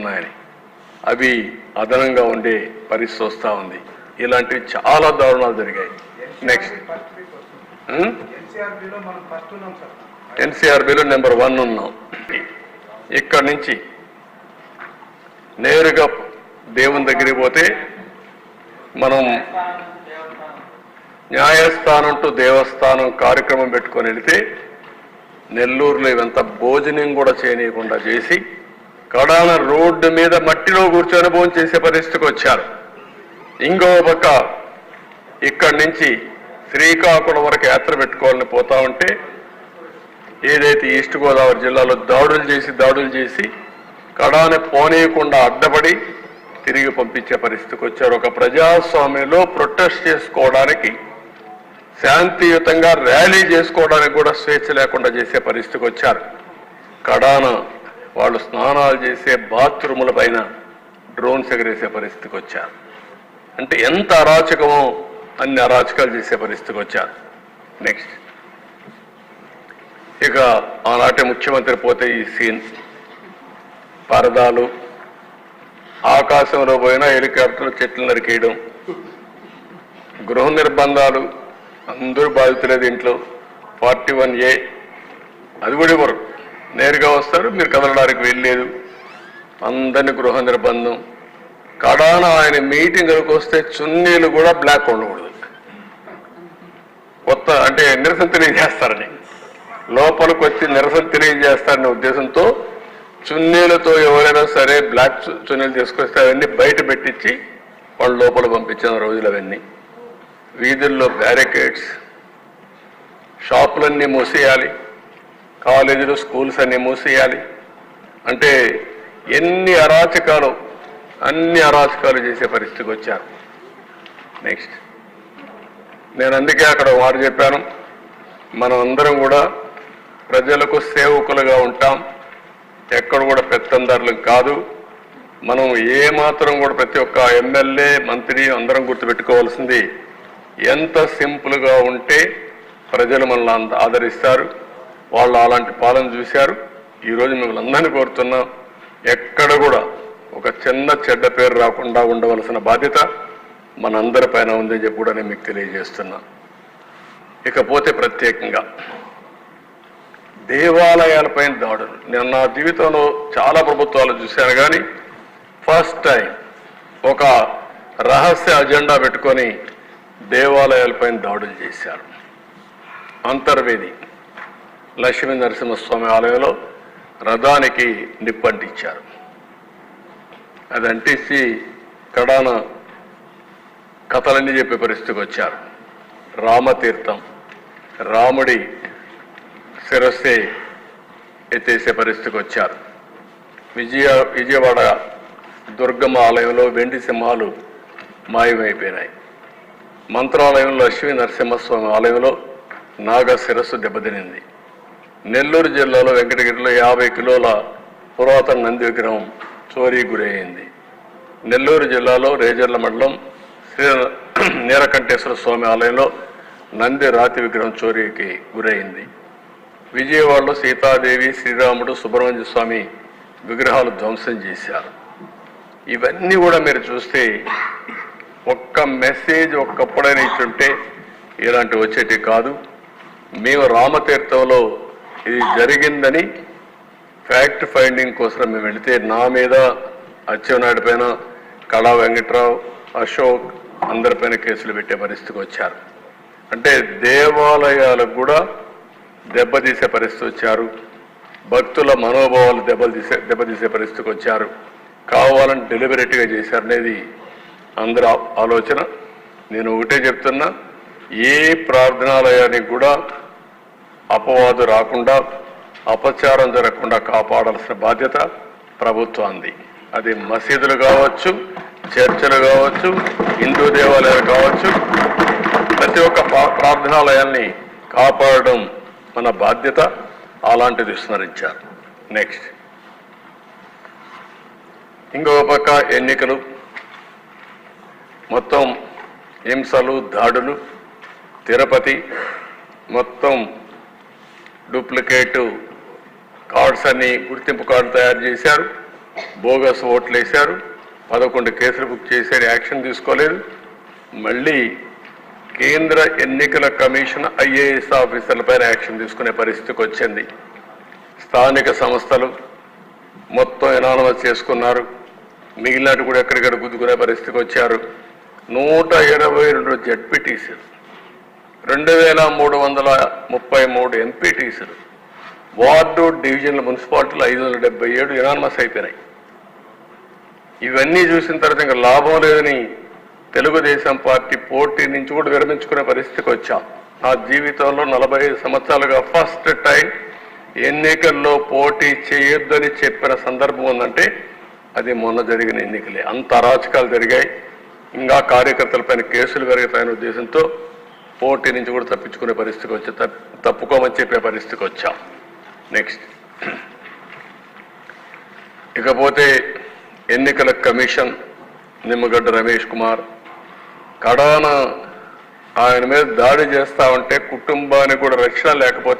ఉన్నాయని. అవి అదనంగా ఉండే పరిస్థితి వస్తూ ఉంది. ఇలాంటివి చాలా దారుణాలు జరిగాయి. నెక్స్ట్ ఉన్నాం సార్. ఎన్సీఆర్బీలో నెంబర్ వన్ ఉన్నాం. ఇక్కడి నుంచి నేరుగా దేవుని దగ్గరికి పోతే మనం న్యాయస్థానం టు దేవస్థానం కార్యక్రమం పెట్టుకొని వెళితే నెల్లూరులో ఇవంతా భోజనం కూడా చేయనీయకుండా చేసి కడాన రోడ్డు మీద మట్టిలో కూర్చొని భోజనం చేసే పరిస్థితికి వచ్చారు. ఇంకో పక్క ఇక్కడి నుంచి శ్రీకాకుళం వరకు యాత్ర పెట్టుకోవాలని పోతా ఉంటే ఏదైతే ఈస్ట్ గోదావరి జిల్లాలో దాడులు చేసి దాడులు చేసి కడాని పోనీయకుండా అడ్డపడి తిరిగి పంపించే పరిస్థితికి వచ్చారు. ఒక ప్రజాస్వామ్యంలో ప్రొటెస్ట్ చేసుకోవడానికి శాంతియుతంగా ర్యాలీ చేసుకోవడానికి కూడా స్వేచ్ఛ లేకుండా చేసే పరిస్థితికి వచ్చారు. కడాన వాళ్ళు స్నానాలు చేసే బాత్రూముల పైన డ్రోన్స్ ఎగరేసే పరిస్థితికి వచ్చారు. అంటే ఎంత అరాచకమో అన్ని అరాచకాలు చేసే పరిస్థితికి వచ్చారు. నెక్స్ట్ ఇక ఆనాటి ముఖ్యమంత్రి పోతే ఈ సీన్ పరదాలు ఆకాశంలో పోయినా హెలికాప్టర్లు చెట్లు నరికేయడం గృహ నిర్బంధాలు అందరూ బాధితులేదు ఇంట్లో ఫార్టీ వన్ ఏ అది కూడా ఇవ్వరు. నేరుగా వస్తారు మీరు కదలడానికి వెళ్ళలేదు అందరిని గృహ నిర్బంధం కడాన ఆయన మీటింగ్లకు వస్తే చున్నీలు కూడా బ్లాక్ ఉండకూడదు. కొత్త అంటే నిరసన తెలియజేస్తారని. లోపలికి వచ్చి నిరసన తెలియజేస్తారనే ఉద్దేశంతో చున్నీలతో ఎవరైనా సరే బ్లాక్ చున్నీలు తీసుకొస్తే అవన్నీ బయట పెట్టించి వాళ్ళు లోపల పంపించిన రోజులు అవన్నీ. వీధుల్లో బ్యారికేడ్స్. షాపులన్నీ మూసేయాలి. కాలేజీలు స్కూల్స్ అన్నీ మూసేయాలి. అంటే ఎన్ని అరాచకాలు అన్ని అరాచకాలు చేసే పరిస్థితికి వచ్చారు. నెక్స్ట్ నేను అందుకే అక్కడ వారు చెప్పాను మనం అందరం కూడా ప్రజలకు సేవకులుగా ఉంటాం. ఎక్కడ కూడా పెత్తందారులు కాదు. మనం ఏ మాత్రం కూడా ప్రతి ఒక్క ఎమ్మెల్యే మంత్రి అందరం గుర్తుపెట్టుకోవాల్సింది ఎంత సింపుల్గా ఉంటే ప్రజలు మనల్ని అంత ఆదరిస్తారు. వాళ్ళు అలాంటి పాలన చూశారు. ఈరోజు మిమ్మల్ని అందరినీ కోరుతున్నాం. ఎక్కడ కూడా ఒక చిన్న చెడ్డ పేరు రాకుండా ఉండవలసిన బాధ్యత మనందరి పైన ఉందని చెప్పి కూడా నేను మీకు తెలియజేస్తున్నా. ఇకపోతే ప్రత్యేకంగా దేవాలయాలపైన దాడులు. నేను నా జీవితంలో చాలా ప్రభుత్వాలు చూశాను కానీ ఫస్ట్ టైం ఒక రహస్య అజెండా పెట్టుకొని దేవాలయాలపైన దాడులు చేశారు. అంతర్వేది. లక్ష్మీ నరసింహస్వామి ఆలయంలో రథానికి నిప్పంటించారు. అది అంటించి కడాన కథలన్నీ చెప్పే పరిస్థితికి వచ్చారు. రామతీర్థం రాముడి శిరస్సే ఎత్తేసే పరిస్థితికి వచ్చారు. విజయ విజయవాడ దుర్గమ్మ ఆలయంలో వెండి సింహాలు మాయమైపోయినాయి. మంత్రాలయంలో లక్ష్మీ నరసింహస్వామి ఆలయంలో నాగ శిరస్సు దెబ్బతినింది. నెల్లూరు జిల్లాలో వెంకటగిరిలో యాభై కిలోల పురాతన నంది విగ్రహం చోరీ గురైంది నెల్లూరు జిల్లాలో రేజర్ల మండలం శ్రీ నీలకంఠేశ్వర స్వామి ఆలయంలో నంది రాతి విగ్రహం చోరీకి గురైంది విజయవాడలో సీతాదేవి శ్రీరాముడు సుబ్రహ్మణ్య స్వామి విగ్రహాలు ధ్వంసం చేశారు. ఇవన్నీ కూడా మీరు చూస్తే ఒక్క మెసేజ్ ఒక్కప్పుడైనా ఇచ్చుంటే ఇలాంటి వచ్చేటి కాదు. మేము రామతీర్థంలో ఇది జరిగిందని ఫ్యాక్ట్ ఫైండింగ్ కోసం మేము వెళితే నా మీద అచ్చెన్నాయుడు పైన కళా వెంకట్రావు అశోక్ అందరిపైన కేసులు పెట్టే పరిస్థితికి వచ్చారు. అంటే దేవాలయాలకు కూడా దెబ్బతీసే పరిస్థితి వచ్చారు. భక్తుల మనోభావాలు దెబ్బతీసే దెబ్బతీసే పరిస్థితికి వచ్చారు. కావాలని డెలిబరేట్గా చేశారనేది అందరి ఆలోచన. నేను ఒకటే చెప్తున్నా ఏ ప్రార్థనాలయానికి కూడా అపవాదు రాకుండా అపచారం జరగకుండా కాపాడాల్సిన బాధ్యత ప్రభుత్వాన్ని అది మసీదులు కావచ్చు చర్చలు కావచ్చు హిందూ దేవాలయాలు కావచ్చు ప్రతి ఒక్క ప్రా- కాపాడడం మన బాధ్యత. అలాంటిది స్మరించారు నెక్స్ట్. ఇంకొక పక్క ఎన్నికలు. మొత్తం హింసలు దాడులు తిరుపతి మొత్తం డూప్లికేట్ కార్డ్స్ అన్ని గుర్తింపు కార్డు తయారు చేశారు. బోగస్ ఓట్లు వేశారు. పదకొండు కేసులు బుక్ చేశారు. యాక్షన్ తీసుకోలేదు. మళ్ళీ కేంద్ర ఎన్నికల కమిషన్ ఐఏఎస్ ఆఫీసర్లపైన యాక్షన్ తీసుకునే పరిస్థితికి వచ్చింది. స్థానిక సంస్థలు మొత్తం ఎనానమస్ చేసుకున్నారు. మిగిలినట్టు కూడా ఎక్కడికక్కడ గుద్దుకునే పరిస్థితికి వచ్చారు. నూట ఇరవై రెండు జడ్పీటీసీలు. రెండు వేల మూడు వందల ముప్పై మూడు ఎంపీటీసీలు వార్డు డివిజన్ల మున్సిపాలిటీలు ఐదు వందల డెబ్బై ఏడు ఎనానమస్ అయిపోయినాయి. ఇవన్నీ చూసిన తర్వాత ఇంకా లాభం లేదని తెలుగుదేశం పార్టీ పోటీ నుంచి కూడా విరమించుకునే పరిస్థితికి వచ్చాం. నా జీవితంలో నలభై ఐదు సంవత్సరాలుగా ఫస్ట్ టైం ఎన్నికల్లో పోటీ చేయొద్దని చెప్పిన సందర్భం ఉందంటే అది మొన్న జరిగిన ఎన్నికలే. అంత అరాచకాలు జరిగాయి. ఇంకా కార్యకర్తలపైన కేసులు పెరుగుతాయనే ఉద్దేశంతో పోటీ నుంచి కూడా తప్పించుకునే పరిస్థితికి వచ్చి తప్పుకోమని చెప్పే పరిస్థితికి వచ్చాం. నెక్స్ట్ ఇకపోతే ఎన్నికల కమిషన్ నిమ్మగడ్డ రమేష్ కుమార్ కడాన ఆయన మీద దాడి చేస్తా ఉంటే కుటుంబానికి కూడా రక్షణ లేకపోతే